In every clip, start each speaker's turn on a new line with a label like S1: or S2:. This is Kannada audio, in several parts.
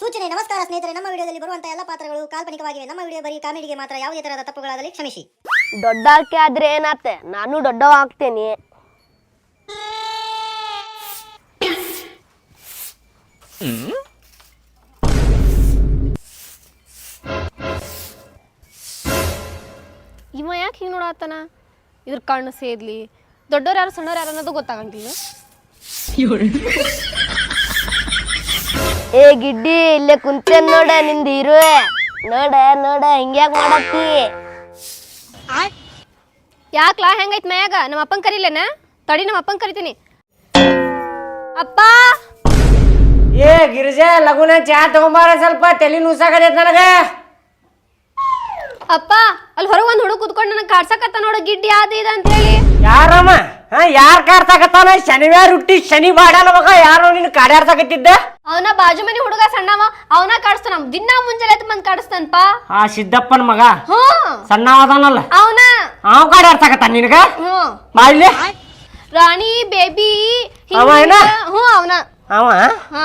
S1: ಸೂಚನೆ ನಮಸ್ಕಾರ ಸ್ನೇಹಿತರೆ ನಮ್ಮ ವಿಡಿಯೋದಲ್ಲಿ ಬರುವಂತಹ ಎಲ್ಲ ಪಾತ್ರಗಳು ಕಾಲ್ಪನಿಕವಾಗಿವೆ. ನಮ್ಮ ವಿಡಿಯೋ ಬರೀ ಕಾಮಿಡಿಗೆ ಮಾತ್ರ ಯಾವುದೇ ತರಹದ ತಪ್ಪುಗಳಾದಲ್ಲಿ ಕ್ಷಮಿಸಿ.
S2: ದೊಡ್ಡ ಆಕೆ ಆದ್ರೆ ಏನತ್ತೆ? ನಾನು ದೊಡ್ಡವ ಆಗ್ತೇನೆ.
S3: ಇವ ಯಾಕೆ ಹಿಂಗೆ ನೋಡತ್ತಾನ ಇದ್ರ ಕಣ್ಣು ಸೇದ್ಲಿ. ದೊಡ್ಡವ್ರು ಯಾರು ಸಣ್ಣವ್ರು ಯಾರು ಅನ್ನೋದು ಗೊತ್ತಾಗಂಗಿಲ್ಲ.
S2: ಏ ಗಿಡ್ಡಿ ಇಲ್ಲೇ ಕುಂತೇನ್ ನೋಡ ನಿಂದ ಇರು ನೋಡ ನೋಡ ಹಿಂಗ್ಯಾಕ್ ಮಾಡತ್ತಿ
S3: ಯಾಕ್ಲಾ ಹೆಂಗೈತ್ ಮ್ಯಾಗ ನಮ್ಮ ಅಪ್ಪನ್ ಕರೀಲೇನ? ತಡಿ ನಮ್ಮ ಅಪ್ಪನ್ ಕರಿತೀನಿ. ಅಪ್ಪ!
S4: ಏ ಗಿರಿಜಾ ಲಗುನ ಚಾ ತಗೊಂಬಾರ ಸ್ವಲ್ಪ ತಲೆ ನುಸಾಕತೈತ್ ನನಗ.
S3: ಅಪ್ಪ ಅಲ್ಲಿ ಹೊರಗೆ ಒಂದು ಹುಡುಗ ಕುತ್ಕೊಂಡು ನನಗೆ ಕಾಡ್ಸಕತ್ತ ನೋಡು ಗಿಡ್ಡಿ ಆದ ಇದ ಅಂತ ಹೇಳಿ
S4: ಯಾರಮ್ಮ? ಹಾ ಯಾರ್ ಶನಿವಾರ ಹುಟ್ಟಿ ಶನಿ ಬಾಡಲ್ಲ ಮಗ ಯಾರು ನಿನ್ ಕಾಡ್ಯಾಡ್ಸಾಕತ್ತಿದ್ದ
S3: ಅವನ ಬಾಜು ಮನೆ ಹುಡುಗ ಸಣ್ಣವ ಅವನ ಕಾಡಿಸ್ತಾನ. ದಿನ ಮುಂಜಾನೆ ಎದ್ದು ಬಂದು ಕಾಡಿಸ್ತಾನಪ್ಪ.
S4: ಆ ಸಿದ್ದಪ್ಪನ ಮಗ?
S3: ಹ್ಞೂ.
S4: ಸಣ್ಣವದಾನಲ್ಲ
S3: ಅವನ.
S4: ಅವ ಕಾಡ್ಯಾಡ್ಸಾಕತ್ತಾನ ನಿನಗ?
S3: ಹ್ಞೂ. ರಾಣಿ ಬೇಬಿ
S4: ಅವ ಏನ?
S3: ಹ್ಞೂ ಅವನ.
S4: ಅವ?
S3: ಹಾ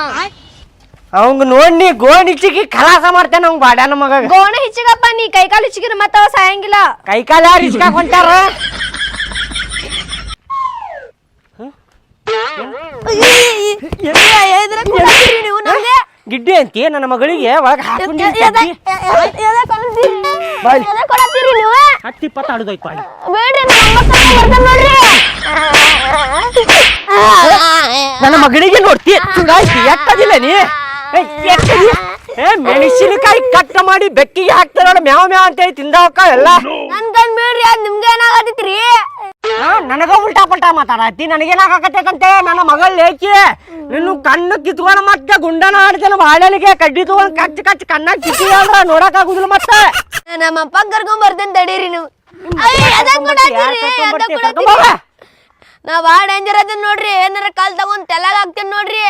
S4: ಅವಂಗ ನೋಡಿ ಗೋಣಿ ಹಿಚ್ಚಿಗೆ ಖಲಾಸ ಮಾಡ್ತೇನೆ ಅವ್ನ ಬಾಡ್ಯಾನ ಮಗ.
S3: ಗೋಣ ಹಿಚ್ಚಿಗಪ್ಪ ನೀ ಕೈಕಾಲು ಹಿಚ್ಚಿಗಿರ ಮತ್ತೆ ಅವ ಸಾಯಂಗಿಲ್ಲ.
S4: ಕೈ ಕಾಲ ಯಾರು ಇಸ್ಕಾಕ್ ಹೊಂಟಾರ ಗಿಡ್ಡಿ ಅಂತಿ ನನ್ನ ಮಗಳಿಗೆ ಒಳಗೆ ಹಾಕೊಂಡು ಹತ್ತಿ ಇಪ್ಪತ್ತು ಆಡುದೋಯ್ತು ಅಲ್ಲಿ ನನ್ನ ಮಗಳಿಗೆ ನೋಡ್ತಿ ಹಿಂಗಾಯ್ತಿ ಎಕ್ಕದಿಲ್ಲ ನೀ. ಏ, ಮೆಣಸಿನಕಾಯಿ ಕಟ್ ಮಾಡಿ ಬೆಕ್ಕಿಗೆ ಹಾಕ್ತಾರ ಮ್ಯಾವ್ ಮ್ಯಾವ್ ಅಂತೇಳಿ ತಿಂದವಕ್ಕ ಎಲ್ಲ?
S2: ನನ್ ಕಣ್ ಬಿಡ್ರಿ ಅದ್ ನಿಮ್ಗೆ ಏನಾಗತ್ತಿತ್ರಿ?
S4: ಆ, ನನಗ ಉಲ್ಟಾ ಪಲ್ಟಾ ಮಾತಾಡತ್ತಿ ನನಗೇನಾಗತ್ತೈತಂತೆ ನನ್ನ ಮಗಳ ಲೇಕಿ ನಿನ್ನ ಕಣ್ಣು ಕಿತ್ಕೊಂಡ ಮತ್ತೆ ಗುಂಡನ ಆಡ್ತೇನೆ ಬಾಳೆಲಿಗೆ ಕಡ್ಡಿ ತಗೊಂಡ್ ಕಚ್ ಕಚ್ ಕಣ್ಣ ಕಿತ್ತಿ ಅಂದ್ರ ನೋಡಕ್ ಆಗುದಿಲ್ಲ ಮತ್ತೆ?
S2: ನಮ್ಮ ಅಪ್ಪ ಕರ್ಕೊಂಡ್ ಬರ್ತೇನೆ ತಡೀರಿ ನೀವು. ನಾ ಭಾಳ ಡೇಂಜರ್ ಅದೇನ್ ನೋಡ್ರಿ ಏನಾರ ಕಾಲ್ ತಗೊಂಡ್ ತೆಲಾಗ ಹಾಕ್ತೇನೆ ನೋಡ್ರಿ.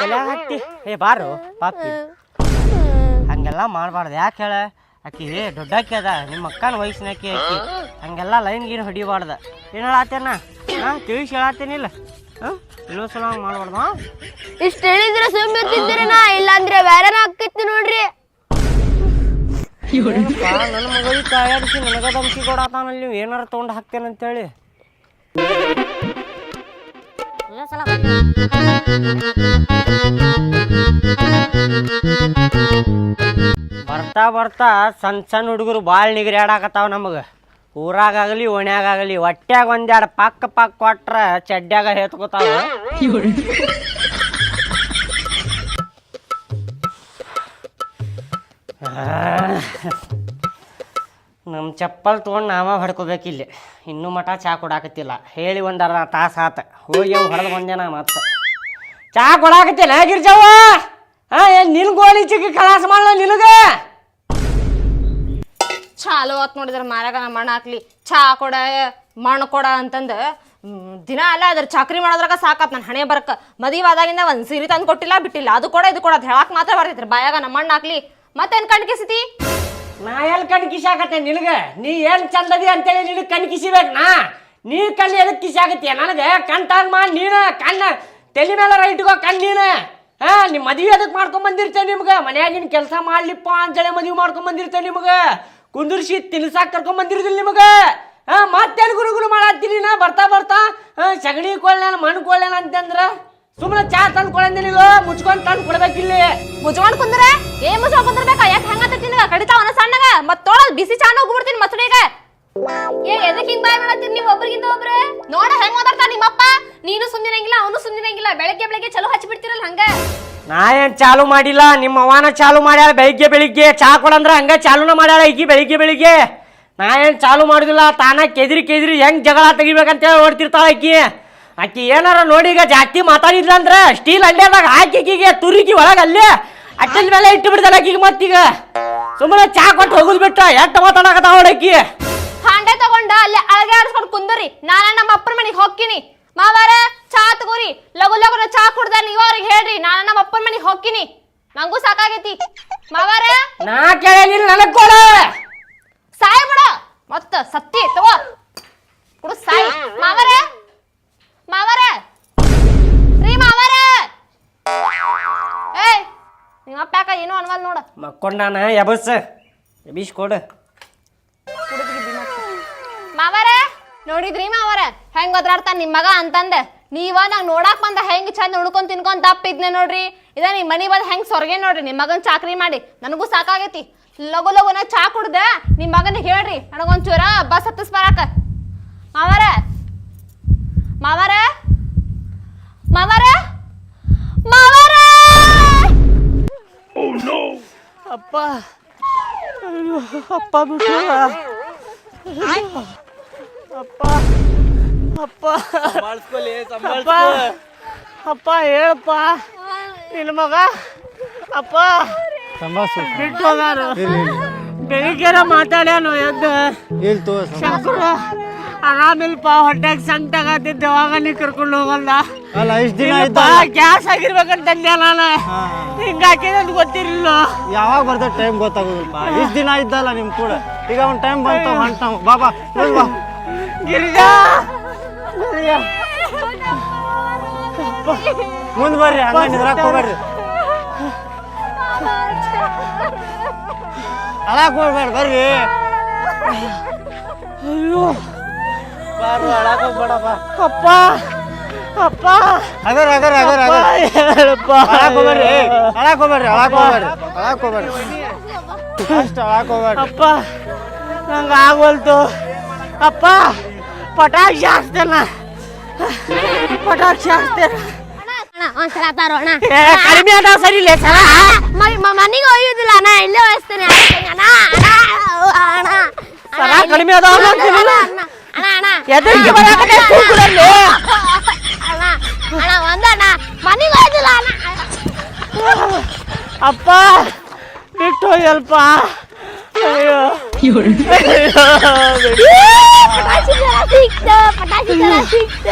S4: ತಲ್ಯಾಗ್ ಹತ್ತಿ. ಏ ಬಾರು ಪಾಪಿ. ಹಂಗೆಲ್ಲ ಮಾಡಬಾರ್ದು. ಯಾಕೆ ಹೇಳ? ಆಕಿ ದೊಡ್ಡಾಕಿ ಅದ. ನಿಮ್ಮ ಅಕ್ಕನ ವಯಸ್ಸಿನಾಕಿ ಅಕ್ಕಿ ಹಂಗೆಲ್ಲ ಲೈನ್ ಗೀನ್ ಹೊಡಿಬಾರ್ದ. ಏನು ಹೇಳತ್ತೇನ ಹಾಂ ತಿಳಿಸಿ ಹೇಳತ್ತೇನಿಲ್ಲ ಹಾಂ? ಇನ್ನೊಂದು ಸಲ ಹಂಗೆ ಮಾಡಬಾರ್ದು ಹಾಂ?
S2: ಇಷ್ಟ ಹೇಳಿದ್ರೆ ಸುಮ್ಮ ಇರ್ತಿದ್ದೀರಿ ನಾ. ಇಲ್ಲಾಂದ್ರೆ ಬೇರೆನ ಹಾಕಿತ್ತು ನೋಡ್ರಿ.
S4: ನನ್ನ ಮಗಳಿಗೆ ತಯಾರಿಸಿ ನನಗದ ಧಮ್ಕಿ ಕೊಡತಾನಲ್ಲಿ ನೀವು ಏನಾರ ತೊಗೊಂಡು ಹಾಕ್ತೇನೆ ಅಂತೇಳಿ ಬರ್ತಾ ಬರ್ತಾ ಸಣ್ಣ ಸಣ್ಣ ಹುಡುಗರು ಭಾಳ ನಿಗರ್ಯಾಡಾಕತ್ತಾವ ನಮಗೆ. ಊರಾಗಲಿ ಓಣ್ಯಾಗಲಿ ಹೊಟ್ಯಾಗ ಒಂದೆರಡು ಪಕ್ಕ ಪಕ್ಕ ಕೊಟ್ರ ಚಡ್ಡ್ಯಾಗ ಹೇತ್ಕೋತಾವ. ನಮ್ಮ ಚಪ್ಪಲ್ ತೊಗೊಂಡು ನಾವ ಹೊಡ್ಕೋಬೇಕಿಲ್ಲಿ. ಇನ್ನೂ ಮಠ ಚಾ ಕೊಡಾಕತ್ತಿಲ್ಲ. ಹೇಳಿ ಒಂದು ಅರ್ಧ ತಾಸು ಆತ. ಹೋಗಿ ಹೊಡೆದು ನಾ ಮತ್ತೆ. ಚಾ ಕೊಡಾಕತ್ತಿಲ್ಲ. ಗಿರ್ಜವ್ವ! ಹಾ ಏನು ನಿನ್ ಗೋಲಿ ಚಿಕ್ಕಿ ಕಲಾಸ ಮಾಡಲ್ಲ ನಿನಗ?
S3: ಚಾಲು ಆತ್ ನೋಡಿದ್ರೆ ಮಾರಾಗ ನಮ್ಮ ಮಣ್ಣು ಹಾಕ್ಲಿ. ಚಾ ಕೊಡ ಮಣ್ಣು ಕೊಡ ಅಂತಂದು. ದಿನ ಅಲ್ಲ ಅದ್ರ ಚಾಕ್ರಿ ಮಾಡೋದ್ರಾಗ ಸಾಕಾತ್ ನನ್ನ ಹಣೆ ಬರಕ. ಮದುವೆ ಆದಾಗಿಂದ ಒಂದ್ ಸೀರೆ ತಂದು ಕೊಟ್ಟಿಲ್ಲ, ಬಿಟ್ಟಿಲ್ಲ. ಅದು ಕೂಡ, ಇದು ಕೂಡ ಹೇಳಕ್ ಮಾತ್ರ ಬರ್ತೈತ್ರಿ ಬಾಯಾಗ ನಮ್ಮ ಮಣ್ಣು ಹಾಕ್ಲಿ. ಮತ್ತೇನು ಕಣ್ಕಿಸಿತಿ?
S4: ನಾ ಎಲ್ಲಿ ಕಣ್ ಕಿಸಾಕತ್ತೆ ನಿನಗೆ? ನೀ ಏನ್ ಚಂದದಿ ಅಂತೇಳಿ ನಿನಗೆ ಕಣ್ ಕಿಸಿಬೇಕು ನಾ? ನೀ ಕಣ್ಣು ಎದಕ್ಕೆ ಕಿಸಾಕತ್ತೀಯ? ನನಗೆ ಕಣ್ ಮಾ ಮಾಡಿ ನೀನ, ಕಣ್ಣ ತಲೆ ಮೇಲೆ ಇಟ್ಕೋ ಕಣ್ ನೀನ. ಹಾ ನಿಮ್ಮ ಮದುವೆ ಅದಕ್ಕೆ ಮಾಡ್ಕೊಂಡ್ ಬಂದಿರ್ತೇವೆ ನಿಮ್ಗೆ? ಮನ್ಯಾಗಿನ ಕೆಲಸ ಮಾಡ್ಲಿಪ್ಪ ಅಂತೇಳಿ ಮದುವೆ ಮಾಡ್ಕೊಂಡ್ ಬಂದಿರ್ತೇವೆ ನಿಮ್ಗೆ? ಕುಂದಿರ್ಸಿ ತಿನ್ಸಾಕ್ ಕರ್ಕೊಂಡ್ ಬಂದಿರೋದಿಲ್ಲ ನಿಮಗೆ? ಹಾ, ಮತ್ತೇನು ಗುರುಗುರು ಮಾಡತ್ತೀನಿ ನಾ? ಬರ್ತಾ ಬರ್ತಾ? ಸಗಣಿ ಕೊಳ್ಳೇನ ಮಣ್ಣು ಕೊಳ್ಳೇನ ಅಂತಂದ್ರ? ಸುಮ್ಮನೆ ಚಾ ತಂದು ಕೊಡಂದಿಲ್ಲ ಮುಚ್ಕೊಂಡ್ ತಂದು ಕೊಡ್ಬೇಕಿಲ್ಲಿ?
S3: ಮುಚ್ಕೊಂಡ್ ಕುಂದ್ರೆ? ಏನ್ ಮುಚ್ಕೊಂಡ್ ಕುಂದ್ರಬೇಕ? ಯಾಕೆ ಹಂಗಂತ ತಿನ್ನ ಕಡಿತಾವನ ಮತ್ ತೊಳದ್ ಬಿಸಿ ಚಾನ ಹೋಗ್ಬಿಡ್ತೀನಿ ಮಸಡಿಗೆ ಏ, ಎದಕ್ ಹಿಂಗ್ ಬಾಯ್ ಮಾಡತ್ತೀರಿ ನೀವು ಒಬ್ರಿಗಿಂತ ಒಬ್ರು? ನೋಡ, ಹೆಂಗ್ ಮಾತಾಡ್ತಾರ ನಿಮ್ಮಪ್ಪ? ನೀನು ಸುಂದಿರಂಗಿಲ್ಲ ಅವನು ಸುಂದಿರಂಗಿಲ್ಲ ಬೆಳಗ್ಗೆ ಬೆಳಗ್ಗೆ ಚಲೋ ಹಚ್ಚಿ ಬಿಡ್ತಿರಲ್ಲ ಹಂಗ?
S4: ನಾ ಏನ್ ಚಾಲು ಮಾಡಿಲ್ಲ, ನಿಮ್ಮ ಅವ್ವನ ಚಾಲು ಮಾಡ್ಯಾಳ ಬೆಳಿಗ್ಗೆ ಬೆಳಿಗ್ಗೆ. ಚಾ ಕೊಡಂದ್ರ ಹಂಗ ಚಾಲುನ ಮಾಡ್ಯಾಳ ಈಗ ಬೆಳಿಗ್ಗೆ ಬೆಳಿಗ್ಗೆ. ನಾ ಏನ್ ಚಾಲು ಮಾಡುದಿಲ್ಲ, ತಾನ ಕೆದ್ರಿ ಕೆದ್ರಿ ಹೆಂಗ್ ಜಗಳ ತೆಗಿಬೇಕಂತ ಹೇಳಿ ಓಡ್ತಿರ್ತಾಳ ಆಕಿ ಆಕಿ ಏನಾರ ನೋಡಿ ಈಗ ಜಾಸ್ತಿ ಮಾತಾಡಿದ್ಲ ಅಂದ್ರ ಸ್ಟೀಲ್ ಅಂಡ್ಯಾದಾಗ ಹಾಕಿ ಆಕಿಗೆ ತುರುಕಿ ಒಳಗ ಅಲ್ಲೇ ಅಟ್ಟಲ್ ಮೇಲೆ ಇಟ್ಟು ಬಿಡ್ತಾಳ ಆಕಿಗೆ ಮತ್ತೀಗ. ಸುಮ್ಮನೆ ಚಾ ಕೊಟ್ಟು ಹೋಗುದ್ ಬಿಟ್ಟ ಎಟ್ಟ ಮಾತಾಡಕತ್ತಾವ ಆಕಿ
S3: ಹಾಂಡೆ ತಗೊಂಡ ಅಲ್ಲಿ ಅಳಗೆ ಆಡಿಸ್ಕೊಂಡು ಕುಂದರಿ. ನಾನ ನಮ್ಮ ಅಪ್ಪನ ಮನೆಗೆ ಹೋಗ್ತೀನಿ. ಮಾವಾರ ಚಾ ತಗೋರಿ. ಲಗು ಲಗುನ ಚಾ ಕುಡ್ದ ನೀವ ಅವ್ರಿಗೆ ಹೇಳ್ರಿ ನಾನ ನಮ್ಮ ಅಪ್ಪನ ಮನೆಗೆ ಹೋಗ್ತೀನಿ. ನಂಗೂ ಸಾಕಾಗೈತಿ. ಮಾವಾರ?
S4: ನಾ ಕೇಳಿಲ್ಲ ನನಗ್ ಕೊಡ.
S3: ಸಾಯ ಬಿಡ. ಮತ್ತ ಸತ್ತಿ ತಗೋ. ಕುಡು ಸಾಯಿ. ಮಾವರ? ಮಾವರ? ರೀ ಮಾವರ. ಏಯ್ ನಿಮ್ಮ ಅಪ್ಪ ಯಾಕ ಏನೋ ಅನ್ವಲ್ ನೋಡ.
S4: ಮಕ್ಕೊಂಡಾನ ಎಬಸ್ ಎಬೀಶ್ ಕೊಡು?
S3: ಮಾವರ ನೋಡಿದ್ರಿ ಮಾವರ? ಹೆಂಗ್ ಒದ್ರಾಡ್ತಾನ ನಿಮ್ ಮಗ ಅಂತಂದ. ನೀವ ನಾ ನೋಡಾಕ್ ಬಂದ ಹೆಂಗ್ ಚಂದ ನೋಡ್ಕೊಂಡ್ ತಿನ್ಕೊಂಡ್ ದಪ್ಪಿದ್ನೆ ನೋಡ್ರಿ. ಇದ ನಿಮ್ ಮನಿ ಬಂದ್ ಹೆಂಗ್ ಸೊರ್ಗೆ ನೋಡ್ರಿ ನಿಮ್ ಮಗನ್ ಚಾಕ್ರಿ ಮಾಡಿ. ನನಗೂ ಸಾಕಾಗೈತಿ. ಲಗು ಲಗುನ ಚಾ ಕುಡ್ದ ನಿಮ್ ಮಗನ್ ಹೇಳ್ರಿ. ನನಗೊಂದ್ ಚೂರ ಬಸ್ ಹತ್ತಿಸ್ ಬರಾಕ ಮಾವರ ಮಾವರ ಮಾವರ ಮಾವಾರ
S4: ಅಪ್ಪ. ಅಯ್ಯೋ, ಅಪ್ಪ ಬಿಟ್ಟು ಅಪ್ಪ. ಅಪ್ಪ. ಅಪ್ಪ. ಅಪ್ಪ ಹೇಳಪ್ಪ. ನಿನ್ನ ಮಗ. ಅಪ್ಪ. ಬಿಟ್ಟು ಹೋಗಾರು. ಬೆಳಿಗ್ಗೆರ ಮಾತಾಡ್ಯಾನು ಎದ್ದು. ಶಂಕರ. ಆರಾಮಿಲ್ಪ ಹೊಟ್ಟೆಗೆ ಸಂಕಟ ಆಗತ್ತಿದ್ದೆ ದವಾಖಾನೆ ಕರ್ಕೊಂಡು ಹೋಗಲ್ಲ.
S5: ಅಲ್ಲ ಇಷ್ಟ ದಿನ ಇದ್ದ
S4: ಗ್ಯಾಸ್ ಆಗಿರ್ಬೇಕಂತ ನಾನು. ಹಿಂಗ ಹಾಕಿದ್ ಗೊತ್ತಿರಲಿಲ್ಲ.
S5: ಯಾವಾಗ ಬರ್ತದೆ ಟೈಮ್ ಗೊತ್ತಾಗೋದಿಲ್ಪ? ಇಷ್ಟ ದಿನ ಇದ್ದಲ್ಲ ನಿಮ್ ಕೂಡ. ಈಗ ಒಂದ್ ಟೈಮ್ ಬಂತ ಹೊಂಟಾವ ಬಾಬಾ ಬಾ
S4: ಗಿರಿಜಾ!
S5: ಮುಂದೆ ಬರ್ರಿ ಹಂಗ ನಿದ್ರಾಕ್ ಹೋಗ್ಬೇಡ್ರಿ. ಅಳಾಕ್ ಹೋಗ್ಬೇಡ ಬರ್ರಿ.
S4: ಅಯ್ಯೋ. ಅಪ್ಪ ಅಪ್ಪ.
S5: ಅದರ ಅದರ ಅದರ ಅಗರ್
S4: ಹೇಳಪ್ಪ.
S5: ಅಳಾಕ್ ಹೋಗ್ಬೇಡ್ರಿ ಅಳಾಕ್ ಹೋಗ್ಬೇಡ್ರಿ ಅಳಾಕ್ ಹೋಗ್ಬೇಡ್ರಿ ಅಳಾಕ್ ಹೋಗ್ಬೇಡ್ರಿ. ಅಷ್ಟ ಅಳಾಕ್ ಹೋಗ್ಬೇಡ್ರಿ.
S4: ಅಪ್ಪ ನಂಗೆ ಆಗೋಲ್ತು ಅಪ್ಪ ಪಟಾಕ್ಷಿ ಹಾಕ್ತೇನ ಪಟಾಕ್ಷಿ ಹಾಕ್ತೇನೆ
S2: ಒಂದ್ಸಲ
S4: ಕಡಿಮೆ ಅದ ಸರಿ ಇಲ್ಲ ಸರ.
S2: ಮನೆಗೆ ಒಯ್ಯುದಿಲ್ಲ ಅಣ್ಣ. ಇಲ್ಲೇ ವಹಿಸ್ತೇನೆ ಅಣ್ಣ
S4: ಸರ ಕಡಿಮೆ ಅದ
S2: ಅಣ್ಣ. ಅಣ್ಣ ಅಣ್ಣ
S4: ಎದರಿಗೆ ಬರಾಕತ್ತೆ ಕೂಗುಳಲ್ಲಿ
S2: ಅಣ್ಣ ಅಣ್ಣ ಒಂದಣ್ಣ ಮನೆಗೆ ಒಯ್ದಿಲ್ಲ ಅಣ್ಣ
S4: ಅಪ್ಪ ಬಿಟ್ಟು ಹೋಗ್ಯಲ್ಪ ಅಯ್ಯೋ
S2: ಪಟಾಕಿ ಜರ ಸಿಕ್ತ ಪಟಾಕಿ ಜರ ಸಿಕ್ತ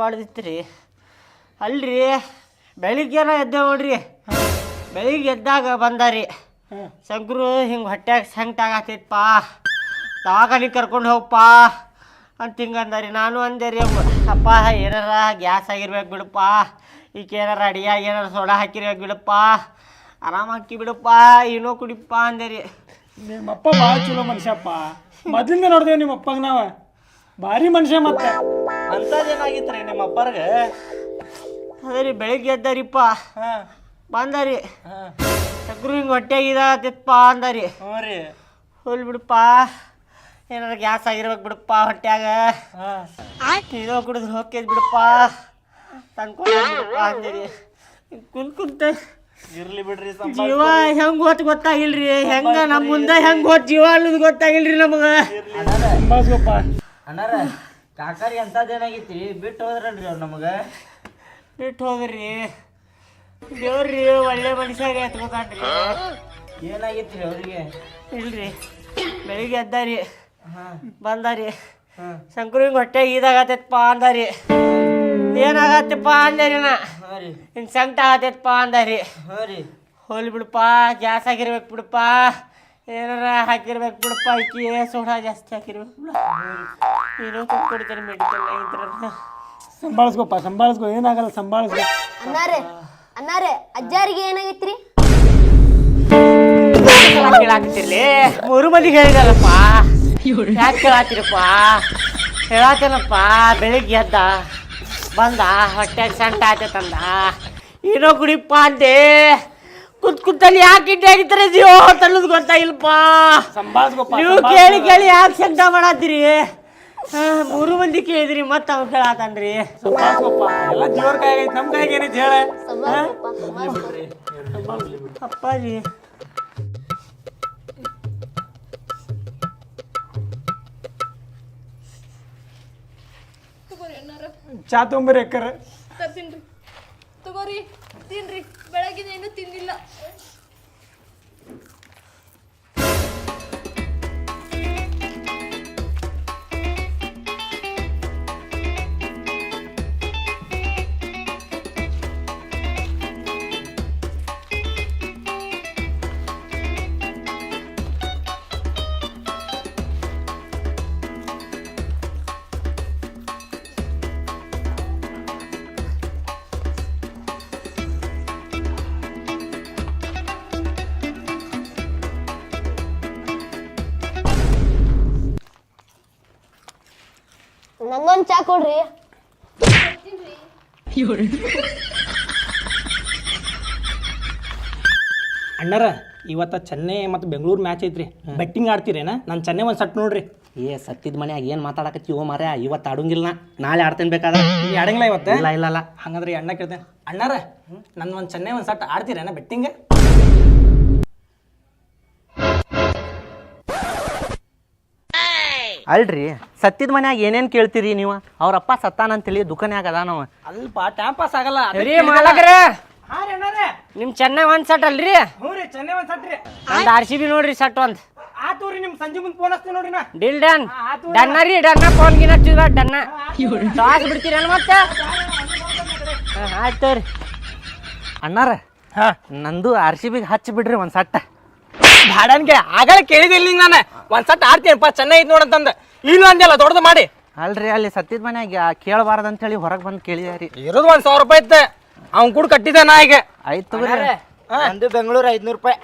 S4: ಹಿಂಗೆ ರೀ ಅಲ್ರಿ, ಬೆಳಿಗ್ಗೆನ ಎದ್ದೆ ನೋಡ್ರಿ. ಬೆಳಿಗ್ಗೆ ಎದ್ದಾಗ ಬಂದಾರಿ. ಶಂಕರು ಹಿಂಗೆ ಹೊಟ್ಟೆಗೆ ಸಂಕಟ ಆಗ್ತೈತಪ್ಪ ದವಾಖಾನೆ ಕರ್ಕೊಂಡು ಹೋಗಪ್ಪ ಅಂತ ಹಿಂಗೆ ರೀ ನಾನು ಅಂದೆ ರೀ ಅಪ್ಪ, ಏನಾರ ಗ್ಯಾಸ್ ಆಗಿರ್ಬೇಕು ಬಿಡಪ್ಪ. ಈಗ ಏನಾರ ಅಡಿಯಾಗಿ ಏನಾರ ಸೋಡಾ ಹಾಕಿರ್ಬೇಕು ಬಿಡಪ್ಪ. ಆರಾಮ ಹಾಕಿ ಬಿಡಪ್ಪ, ಏನೋ ಕುಡಿಪ್ಪ ಅಂದೆ ರೀ.
S6: ನಿಮ್ಮಪ್ಪ ಭಾಳ ಚಲೋ ಮನುಷ್ಯಪ್ಪ. ಮೊದಲಿಂದ ನೋಡ್ದೇವ್ ನಿಮ್ಮ ನಾವು ನಾವ. ಭಾರಿ ಮನುಷ್ಯ ಮತ್ತೆ.
S5: ರೀ ನಿಮ್ಮ ಅಪ್ಪರ್ಗೆ?
S4: ಅದ್ರಿ ರೀ ಬೆಳಿಗ್ಗೆ ಎದ್ದಾರಿಪ್ಪ. ಬಂದಾರಿ. ಚಕ್ರು ಹಿಂಗೆ ಹೊಟ್ಟೆಗೆ ಇದಾಗತ್ತಪ್ಪ ಅಂದಾರಿ.
S5: ಹ್ಞೂ ರೀ.
S4: ಹೋಲ್ ಬಿಡಪ್ಪ. ಏನಾರ ಗ್ಯಾಸ್ ಆಗಿರ್ಬೇಕು ಬಿಡಪ್ಪ ಹೊಟ್ಯಾಗ. ಇದೋ ಕುಡಿದ್ರೆ ಹೋಗ್ತೈತಿ ಬಿಡಪ್ಪ. ತಂದ್ಕೊಂಡು ಬಿಡಪ್ಪ ಅಂದಿರಿ. ಕುಂತ್ ಕುಂತ
S5: ಇರ್ಲಿ ಬಿಡ್ರಿ
S4: ಜೀವ ಹೆಂಗ್ ಹೋತ್ ಗೊತ್ತಾಗಿಲ್ರಿ. ಹೆಂಗ ನಮ್ಮ ಮುಂದೆ ಹೆಂಗ್ ಹೋತ್ ಜೀವ ಅನ್ನೋದು ಗೊತ್ತಾಗಿಲ್ರಿ ನಮಗೆ.
S5: ಅಣ್ಣಾರ ಕಾಕಾರಿ ಅಂತದೇನಾಗಿತ್ರಿ ಬಿಟ್ಟು ಹೋದ್ರಲ್ರಿ ಅವ್ರು ನಮಗೆ?
S4: ಬಿಟ್ಟು ಹೋದ್ರಿ. ದೇವ್ರಿ ಒಳ್ಳೆ ಮನುಷ್ಯಾಗ ಎತ್ಕೋತಾನ್ರಿ
S5: ರೀ ಅವ್ರಿಗೆ?
S4: ಇಲ್ರಿ ಬೆಳಿಗ್ಗೆ ಎದ್ದಾರಿ ಬಂದಾರಿ. ಶಂಕರು ಹಿಂಗೆ ಹೊಟ್ಟೆ ಇದಾಗತ್ತೈತಪ್ಪ ಅಂದಾರಿ. ಏನಾಗತ್ತಪ್ಪ ಅಂದಾರಿ ನಾ ಇನ್ ಸಂಕಟ ಆಗತ್ತೈತಪ್ಪ ಅಂದಾರಿ. ಹೋಲಿ ಬಿಡಪ್ಪ ಗ್ಯಾಸ್ ಆಗಿರ್ಬೇಕು ಬಿಡಪ್ಪ. ಏನಾರ ಹಾಕಿರ್ಬೇಕು ಬಿಡಪ್ಪ ಅಕ್ಕಿ ಸೋಡಾ ಜಾಸ್ತಿ ಹಾಕಿರ್ಬೇಕು ಬಿಡ. ಏನೋ ಕೊಡ್ತಾರೆ ಮೆಡಿಕಲ್ ಇದ್ರ
S6: ಸಂಭಾಳಿಸ್ಕೊಪ್ಪ ಸಂಭಾಳಿಸ್ಕೊ ಏನಾಗಲ್ಲ ಸಂಭಾಳಿಸ್ಕೊ.
S2: ಅನ್ನಾರೆ ಅನ್ನಾರೆ ಅಜ್ಜಾರಿಗೆ ಏನಾಗೈತ್ರಿ?
S4: ಕೇಳಾಕತ್ತಿರ್ಲಿ? ಮೂರು ಮಂದಿಗೆ ಹೇಳಿದಲ್ಲಪ್ಪ. ಯಾಕೆ ಕೇಳಾತಿರಪ್ಪ ಹೇಳಾತೇನಪ್ಪ ಬೆಳಿಗ್ಗೆ ಎದ್ದ ಬಂದ ಹೊಟ್ಟೆಗೆ ಸಂಟ ಆಯ್ತಂದ ಏನೋ ಗುಡಿಪ್ಪ ಅಂದೆ. ಕುತ್ ಕುತ್ತಲ್ಲಿ ಯಾಕೆ ಇಡ್ಡೆ ಆಗಿತ್ತಾರೆ ಜೀವ ತನ್ನದು ಗೊತ್ತಾಗಿಲ್ಲಪ್ಪ
S6: ಸಂಭಾಳಿಸ್ಕೊಪ್ಪ
S4: ನೀವು ಕೇಳಿ ಕೇಳಿ ಯಾಕೆ ಸಂತ ಮಾಡತ್ತೀರಿ ಹಾ, ಮೂರು ಮಂದಿ ಕೇಳಿದ್ರಿ ಮತ್ತೆ ಅವ್ನು ಕೇಳಾತಾನ್ರಿ.
S6: ಪಾಪ ಎಲ್ಲ ದೇವ್ರ ಕೈ ಆಗೈತೆ ನಮ್ಮ ಕೈಗೆ ಏನೈತೆ ಹೇಳ?
S4: ಅಪ್ಪಾಜಿ.
S6: ಚಾ ತೊಂಬರಿ ಅಕ್ಕರ.
S3: ತರ್ತೀನ್ರಿ ತಗೋರಿ ತಿನ್ರಿ. ಬೆಳಗಿನ ಏನು ತಿಂದಿಲ್ಲ.
S2: ನಂಗೊಂದ್ ಚಾ ಕೊಡ್ರಿ.
S7: ಅಣ್ಣಾರ ಇವತ್ತ ಚೆನ್ನೈ ಮತ್ತು ಬೆಂಗಳೂರು ಮ್ಯಾಚ್ ಐತ್ರಿ. ಬೆಟ್ಟಿಂಗ್ ಆಡ್ತೀರೇನ? ನಾನು ಚೆನ್ನೈ ಒಂದು ಸಟ್ ನೋಡ್ರಿ.
S8: ಏ ಸತ್ತಿದ ಮನ್ಯಾಗ ಏನು ಮಾತಾಡಕತ್ತೀವೋ ಮಾರ್ಯ ಇವತ್ತು ಆಡೋಂಗಿಲ್ಲ ನಾ. ನಾಳೆ ಆಡ್ತೇನೆ ಬೇಕಾದ್ರೆ.
S7: ಆಡಂಗಿಲ್ಲ ಇವತ್ತು?
S8: ಇಲ್ಲ ಇಲ್ಲ ಇಲ್ಲ.
S7: ಹಂಗಂದ್ರೆ ಈ ಅಣ್ಣ ಕೇಳ್ತೇನೆ. ಅಣ್ಣಾರ ನನ್ನ ಒಂದು ಚೆನ್ನೈ ಒಂದು ಸಟ್ ಆಡ್ತೀರೇನ ಬೆಟ್ಟಿಂಗ್
S8: ಅಲ್ರಿ ಸತ್ತಿದ ಮನ್ಯಾಗ ಏನೇನು ಕೇಳ್ತೀರಿ ನೀವು? ಅವ್ರಪ್ಪ ಸತ್ತಾನಂತೇಳಿ ದುಕಾನ್ಯಾಗ ಅದಾನವ
S7: ಅಲ್ಪ ಟೈಮ್ ಪಾಸ್ ಆಗಲ್ಲ
S4: ರೀ ಮಾಲಕ್ರೆ.
S7: ಹಾಂ ರೀ ಅಣ್ಣಾರೇ.
S4: ನಿಮ್ ಚೆನ್ನೈ ಒಂದ್ ಸಟ್ ಅಲ್ರಿ?
S7: ಹ್ಞೂ ರೀ ಚೆನ್ನೈ ಒಂದು ಸಟ್ ರೀ.
S4: ನಂದು ಆರ್ ಸಿ ಬಿ ನೋಡ್ರಿ ಸಟ್ ಒಂದ್.
S7: ಆತು ರೀ ನಿಮ್ಮ ಸಂಜೆ ಮುಂದೆ ಫೋನ್ ಹಚ್ತೀನಿ ನೋಡ್ರಿ ನಾ.
S4: ಡಿಲ್ ಡನ್ ಡನ್ನ ರೀ. ಡನ್ನ ಫೋನ್ ಗಿನ ಹಚ್ಚಿದ ಡನ್ನ ಸಾಸ್ ಬಿಡ್ತೀರೇನು ಮತ್ತೆ? ಹಾ, ಆಯ್ತು ರೀ
S8: ಅಣ್ಣಾರ ಹಾಂ. ನಂದು ಆರ್ ಸಿ ಬಿಗೆ ಹಚ್ಚಿ ಬಿಡ್ರಿ ಒಂದು ಸಟ್ಟ
S7: ಭಾಡನ್ಗೆ ಆಗಲೇ ಕೇಳಿದಿಲ್ಲ ನಿಂಗೆ ನಾನು. ಒಂದು ಸಟ್ ಆಡ್ತೀನಪ್ಪ ಚೆನ್ನೈ ಐತೆ ನೋಡಂತಂದ ಇಲ್ಲ ಅಂದೆಲ್ಲ ದೊಡ್ಡದು ಮಾಡಿ.
S8: ಅಲ್ರಿ ಅಲ್ಲಿ ಸತ್ತಿದ ಮನ್ಯಾಗ ಕೇಳಬಾರ್ದಂತೇಳಿ ಹೊರಗೆ ಬಂದು ಕೇಳಿದೆ ರೀ
S7: ಇರೋದು ಒಂದು ಸಾವಿರ ರೂಪಾಯಿ ಇತ್ತೆ. ಅವ್ನು ಕೂಡ ಕಟ್ಟಿದ್ದೆ ನಾ ಈಗ
S8: ಆಯ್ತು ತಗೋರಿ.
S5: ನಂದು ಬೆಂಗಳೂರು ಐದ್ನೂರು ರೂಪಾಯಿ.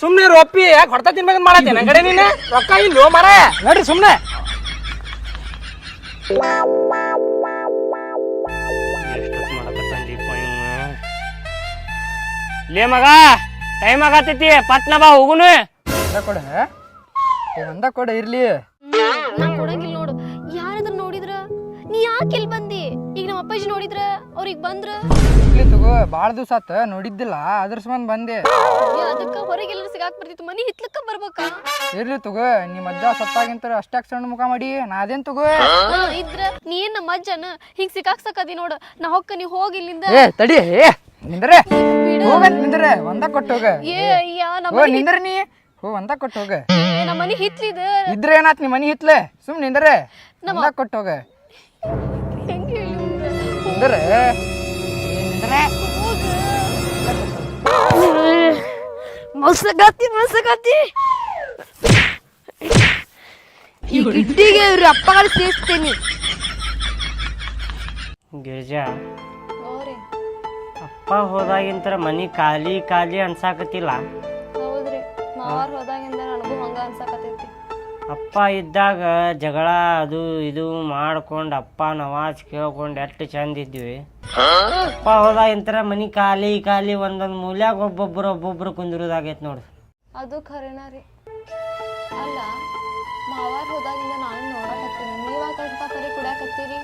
S7: ಸುಮ್ಮನೆ ರೊಪ್ಪಿ ಯಾಕೆ ಹೊಡ್ತಾ ತಿನ್ಬೇಕಂತ ಮಾಡತ್ತೆ? ನನ್ನ ಕಡೆ ನೀನು? ರೊಕ್ಕ ಇಲ್ಲ ಮರ? ನೋಡ್ರಿ
S4: ಇವ್ನು? ಲೇ ಮಗ! ಟೈಮ್ ಆಗತೈತಿ ಪಟ್ನ ಬಾ ಹೋಗುನು.
S9: ಕೊಡ ಒಂದ ಕೊಡ ಇರ್ಲಿ.
S2: ನಾ ಕೊಡಂಗಿಲ್ಲ ನೋಡು. ಯಾರಾದ್ರೂ ನೋಡಿದ್ರ? ನೀ ಯಾಕೆ ಇಲ್ಲಿ ಬಂದಿ? ಈಗ ನಮ್ಮ ಅಪ್ಪಾಜಿ ನೋಡಿದ್ರ? ಅವ್ರಿಗೆ ಬಂದ್ರ?
S9: ಇರ್ಲಿ ತಗೋ ಭಾಳ ದಿವಸ ಆತ ನೋಡಿದ್ದಿಲ್ಲ ಅದ್ರ ಸಂಬಂಧ ಬಂದೆ.
S2: ಅದಕ್ಕ ಹೊರಗೆ ಎಲ್ಲರೂ ಸಿಗಾಕ್ ಬರ್ತಿತ್ತು ಮನಿ ಹಿತ್ಲಕ್ಕ ಬರ್ಬೇಕಾ?
S9: ಇರ್ಲಿ ತಗೋ ನಿಮ್ಮ ಅಜ್ಜ ಸತ್ತಾಗಿಂತ ಅಷ್ಟಾಕ್ ಸಣ್ಣ ಮುಖ ಮಾಡಿ ನಾ ಅದೇನ್ ತಗೋ?
S2: ಹಾ, ಇದ್ರ ನೀ ಏನ್ ನಮ್ಮ ಅಜ್ಜನ? ಹಿಂಗ್ ಸಿಗಾಕ್ಸಕದಿ ನೋಡು ನಾ ಹೊಕ್ಕ ನೀ ಹೋಗಿ ಇಲ್ಲಿಂದ.
S9: ಏ ತಡಿ ಏ. ನಿಂದ್ರೆ? ಹೋಗಂತ ನಿಂದ್ರೆ ಒಂದ ಕೊಟ್ಟು ಹೋಗ.
S2: ಏ ಯಾ ನಮ್ಮ
S9: ಓ ನಿಂದ್ರ ನೀ? ಹೋ ಒಂದ ಕೊಟ್ಟು ಹೋಗ.
S2: ನಮ್ಮ ಮನಿ ಹಿತ್ಲಿದ
S9: ಇದ್ರೆ ಏನಾತ್ ನೀ ಮನಿ ಹಿತ್ಲೆ? ಸುಮ್ ನಿಂದ್ರೆ. ಒಂದ ಕೊಟ್ಟು ಹೋಗ.
S2: ಹೆಂಗ್
S9: ನಿಂದ್ರೆ. ನಿಂದ್ರೆ.
S2: ಮಸ್ಸಗತ್ತಿ ಮಸ್ಸಗತ್ತಿ ಈ ಗಿಡ್ಡಿಗೆ ಇವ್ರ ಅಪ್ಪಗಳು ಸೇರಿಸ್ತೇನಿ.
S4: ಗಿರಿಜಾ ಅಪ್ಪ ಹೋದಾಗಿಂತರ ಮನಿ ಖಾಲಿ ಖಾಲಿ ಅನ್ಸಾಕತ್ತಿಲ್ಲ.
S2: ಹೌದ್ರಿ ಮಾವಾರ್ ಹೋದಾಗಿಂದ ನನಗೂ ಹಂಗ ಅನ್ಸಕತೈತಿ
S4: ಅಪ್ಪ ಇದ್ದಾಗ ಜಗಳ ಅದು ಇದು ಮಾಡ್ಕೊಂಡು ಅಪ್ಪ ನವಾಜ್ ಕೇಳ್ಕೊಂಡು ಎಷ್ಟು ಚಂದ ಇದ್ವಿ. ಅಪ್ಪ ಹೋದಾಗಿಂತರ ಮನಿ ಖಾಲಿ ಖಾಲಿ ಒಂದೊಂದು ಮೂಲ್ಯಾಗ ಒಬ್ಬೊಬ್ರು ಒಬ್ಬೊಬ್ರು ಕುಂದಿರೋದಾಗೈತೆ ನೋಡು.
S2: ಅದು ಖರೇನ ರೀ. ಅಲ್ಲ ಮಾವಾರ್ ಹೋದಾಗಿಂದ ನಾನು ನೋಡಕತ್ತೀನಿ. ನೀವಾಗ ಅಂತ ಪರಿ ಕುಡಿಯಾಕತ್ತೀರಿ?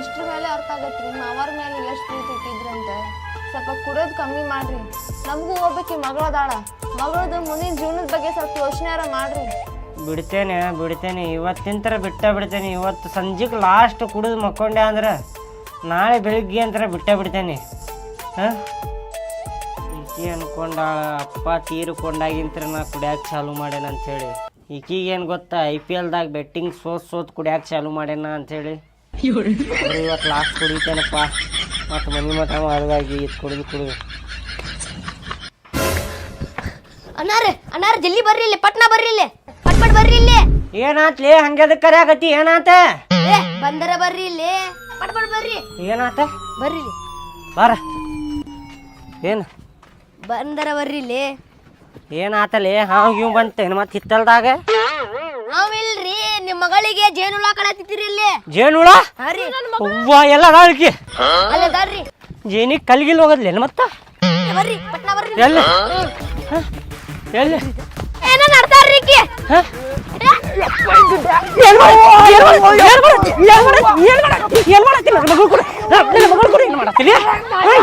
S2: ಇಷ್ಟ್ರ ಮೇಲೆ ಅರ್ಥ ಆಗತ್ರಿ. ಮಾವಾರ್ ಮೇಲೆ ಎಷ್ಟು ಪ್ರೀತಿ ಇಟ್ಟಿದ್ರಂತ. ಸ್ವಲ್ಪ ಕುಡಿಯೋದು ಕಮ್ಮಿ ಮಾಡ್ರಿ. ನಮಗೂ ಹೋಗ್ಬೇಕಿ ಮಗಳದಾಳ. ಮಗಳದು ಮುಂದಿನ ಜೀವನದ ಬಗ್ಗೆ ಸ್ವಲ್ಪ ಯೋಚನೆ ಮಾಡ್ರಿ.
S4: ಬಿಡ್ತೇನೆ ಬಿಡ್ತೇನೆ. ಇವತ್ತಿನ ತರ ಬಿಟ್ಟ ಬಿಡ್ತೇನೆ. ಇವತ್ತು ಸಂಜೆಗೆ ಲಾಸ್ಟ್ ಕುಡಿದು ಮಕ್ಕೊಂಡೆ ಅಂದ್ರೆ ನಾಳೆ ಬೆಳಿಗ್ಗೆ ಅಂತರ ಬಿಟ್ಟ ಬಿಡ್ತೇನೆ. ಹಾಂ? ಈಕಿ ಅನ್ಕೊಂಡ ಅಪ್ಪ ತೀರ್ಕೊಂಡಾಗಿಂತ್ರ ನಾ ಕುಡಿಯೋಕೆ ಚಾಲು ಮಾಡ್ಯಾನ ಅಂಥೇಳಿ ಈಕಿಗೆ ಏನು ಗೊತ್ತಾ ಐ ಪಿ ಎಲ್ದಾಗ ಬೆಟ್ಟಿಂಗ್ ಸೋತ್ ಸೋತ್ ಕುಡಿಯೋಕೆ ಚಾಲು ಮಾಡ್ಯಾನ ಅಂಥೇಳಿ ಇವತ್ತು ಲಾಸ್ಟ್ ಕುಡಿತೇನಪ್ಪ. ಮತ್ತು ಮನೆ ಮಠ ಮಾಡುವಾಗಿ ಇದು ಕುಡಿದು ಕುಡಿದು.
S2: ಅಣ್ಣಾರೆ ಅಣ್ಣಾರೆ ಜಲ್ದಿ ಬರ್ರಿ ಇಲ್ಲಿ ಪಟ್ನಾ ಬರ್ರಿ ಇಲ್ಲಿ. ಪಟ್ ಪಟ್ ಬರ್ರಿ ಇಲ್ಲಿ.
S4: ಏನಾತ್ಲಿ ಹಂಗೆ ಕರೆ ಆಗತಿ ಏನಾತ?
S2: ಏ ಬಂದರ ಬರ್ರಿ ಇಲ್ಲಿ. ಪಟ್ ಪಟ್ ಬರ್ರಿ.
S4: ಏನಾತ?
S2: ಬರ್ರಿ ಇಲ್ಲಿ.
S4: ಬಾರ. ಏನು?
S2: ಬಂದರ ಬರ್ರಿ ಇಲ್ಲಿ.
S4: ಏನಾತಲೇ ಹಾವ್ ಇವ್ ಬಂತೇನು ಮತ್ತೆ ಹಿತ್ತಲ್ದಾಗ?
S2: ನಾವಿಲ್ರಿ ನಿಮ್ ಮಗಳಿಗೆ ಜೇನುಳ ಕಳತಿದ್ದೀರಿ ಇಲ್ಲಿ?
S4: ಜೇನುಳ
S2: ಹಾ ರೀ.
S4: ಅವ್ವ ಎಲ್ಲ ಅದಾಳ್ಕಿ
S2: ಅಲ್ಲೇ ದಾರ್ರಿ
S4: ಜೇನಿಗೆ ಕಲ್ಗಿಲ್ ಹೋಗದ್ಲೇನು ಮತ್ತ?
S2: ಬರ್ರಿ ಪಟ್ನ ಬರ್ರಿ
S4: ಎಲ್ಲಿ? ಹ? ಎಲ್ಲಿ?
S3: ಏನೋ ನಡ್ತಾರ್ರಿ ಈಕಿ?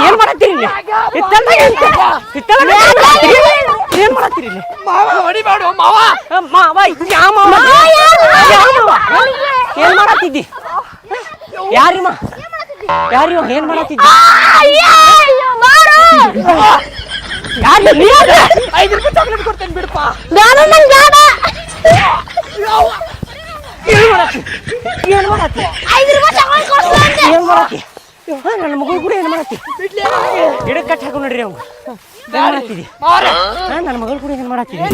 S4: ಏನ್ ಮಾಡತ್ತೀರಿ? ಏನ್ ಮಾಡತ್ತೀರಿ ಏನ್ ಮಾಡತ್ತಿದ್ದಿ ಯಾರಿಮ್ಮ ಯಾರಿವ ಏನ್ ಮಾಡತ್ತಿದ್ದಿ ಯಾರು?
S7: ಐದು ರೂಪಾಯಿ ಚಾಕ್ಲೇಟ್ ಕೊಡ್ತೇನೆ ಬಿಡಪ್ಪ
S4: ಏನ್ ಮಾಡತ್ತಿ? ಏನ್ ಮಾಡತ್ತಿ? ಹಾ, ನನ್ನ ಮಗಳು ಕೂಡ ಏನ್ ಮಾಡತ್ತಿ? ಗಿಡಕ್ಕೆ ಕಟ್ಟಿ ಹಾಕೊಂಡು ನೋಡ್ರಿ ಅವ್ನು. ಏನ್ ಹಾ, ನನ್ನ ಮಗಳು ಕೂಡ ಏನ್ ಮಾಡತ್ತಿದ್ದಿ